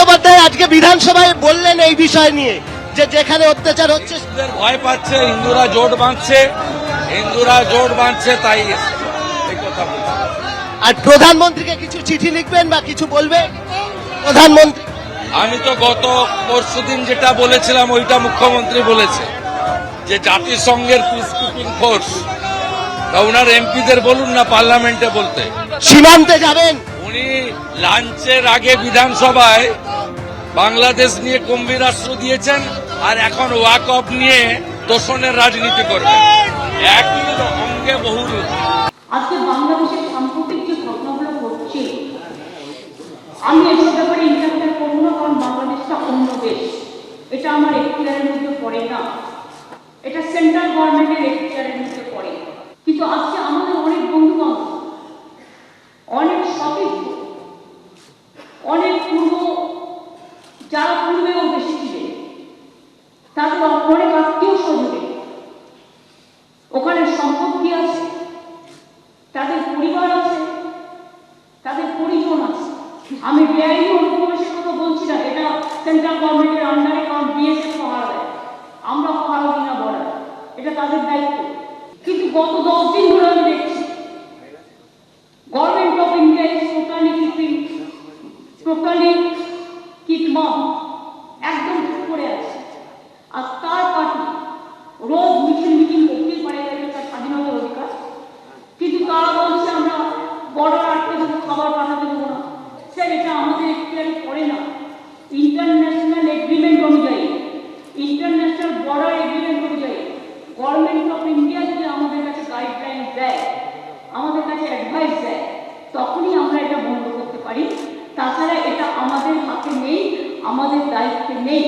বন্দ্যোপাধ্যায় আজকে বিধানসভায় বললেন এই বিষয় নিয়ে যে যেখানে অত্যাচার হচ্ছে ভয় পাচ্ছে হিন্দুরা জোট বাঁধছে হিন্দুরা জোট বাঁধছে তাই। আর প্রধানমন্ত্রীকে কিছু চিঠি লিখবেন বা কিছু বলবেন? প্রধানমন্ত্রী। আমি তো গত পরশু দিন যেটা বলেছিলাম ওইটা মুখ্যমন্ত্রী বলেছে যে জাতিসংঘের পিস কিপিং ফোর্স ওনার এমপিদের বলুন না পার্লামেন্টে বলতে। সীমান্তে যাবেন। উনি লাঞ্চের আগে বিধানসভায় বাংলাদেশ নিয়ে গম্ভীর রাষ্ট্র দিয়েছেন আর এখন ওয়াক অফ নিয়ে তোষণের রাজনীতি করবেন। একই অঙ্গে বহু করব এটা আমার এখতিয়ারের মধ্যে পড়ে না। এটা সেন্ট্রাল গভর্নমেন্টের এখতিয়ারের মধ্যে পড়ে কিন্তু আজকে আমাদের অনেক বন্ধু বান্ধব অনেক সতীর্থ অনেক পূর্ব, যারা পূর্বেও দেশে ছিলেন, তাদের অনেক আত্মীয় স্বজনে ওখানে সম্পত্তি আছে তাদের পরিবার আছে, তাদের পরিজন আছে। আমি বেআইনি অনুপ্রবেশের কথা বলছি না, এটা সেন্ট্রাল গভর্নমেন্টের আন্ডারে কারণ বিএসএফ পাহারা দেয় আমরা পাহারা দিই না বর্ডার এটা তাদের দায়িত্ব। কিন্তু গত দশ দিন ধরে আমি দেখছি government of India is totally keeping totally keep একদম করে আছে। আর তার পার্টি রোজ মিছিল মিটিং করতেই পারে তার স্বাধীনতার অধিকার। কিন্তু তারা বলছে, আমরা বর্ডার আটকে দেবো, খাবার পাঠাতে দেবো না। স্যার, এটা আমাদের এখতিয়ারে পড়ে না। ইন্টারন্যাশনাল এগ্রিমেন্ট অনুযায়ী ইন্টারন্যাশনাল বর্ডার এগ্রিমেন্ট অনুযায়ী গভর্নমেন্ট অফ ইন্ডিয়া যদি আমাদের কাছে গাইডলাইন দেয়, আমাদের কাছে অ্যাডভাইস দেয়, তখনই আমরা এটা বন্ধ করতে পারি। তাছাড়া এটা আমাদের হাতে নেই, আমাদের দায়িত্বে নেই।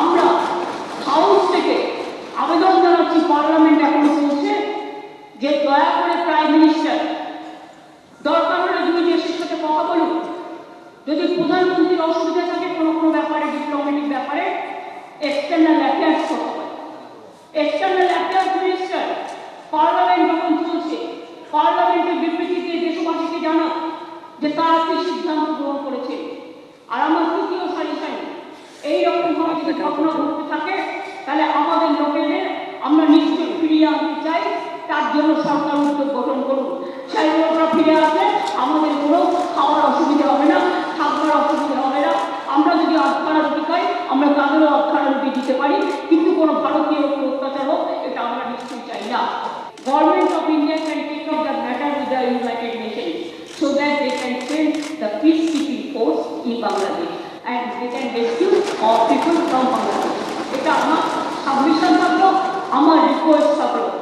আমরা হাউস থেকে আবেদন জানাচ্ছি পার্লামেন্ট এখনও চলছে যে দয়া করে প্রাইম মিনিস্টার দরকার হলে দুই দেশের সাথে কথা বলুন। যদি প্রধানমন্ত্রীর অসুবিধা থাকে কোনো কোনো ব্যাপারে ডিপ্লোম্যাটিক ব্যাপারে এক্সটার্নাল অ্যাফেয়ার্স করতে পারে এক্সটার্নাল অ্যাফেয়ার্স মিনিস্টার পার্লামেন্ট যখন চলছে পার্লামেন্টের যে তারা কি সিদ্ধান্ত গ্রহণ করেছে। আর আমার তৃতীয় সারিসাই এইরকম ভাবে যদি ঘটনা ঘটতে থাকে তাহলে আমাদের লোকেদের আমরা নিশ্চয়ই ফিরিয়ে আনতে চাই তার জন্য সরকার উদ্যোগ গঠন করুন। সেই লোকরা ফিরে আসে আমাদের কোনো খাওয়ার অসুবিধা হবে না থাকবার অসুবিধা হবে না। আমরা যদি আটখানা রুটি খাই আমরা তাদেরও আটখানা রুটি দিতে পারি কিন্তু কোনো ভারতীয় অত্যাচার হোক এটা আমরা নিশ্চয়ই চাই না। Government of India can take up the matter with the United the PCP course in Bangladesh and they can rescue all people from Bangladesh. এটা আমার সাবমিশন থাকল our request. থাকল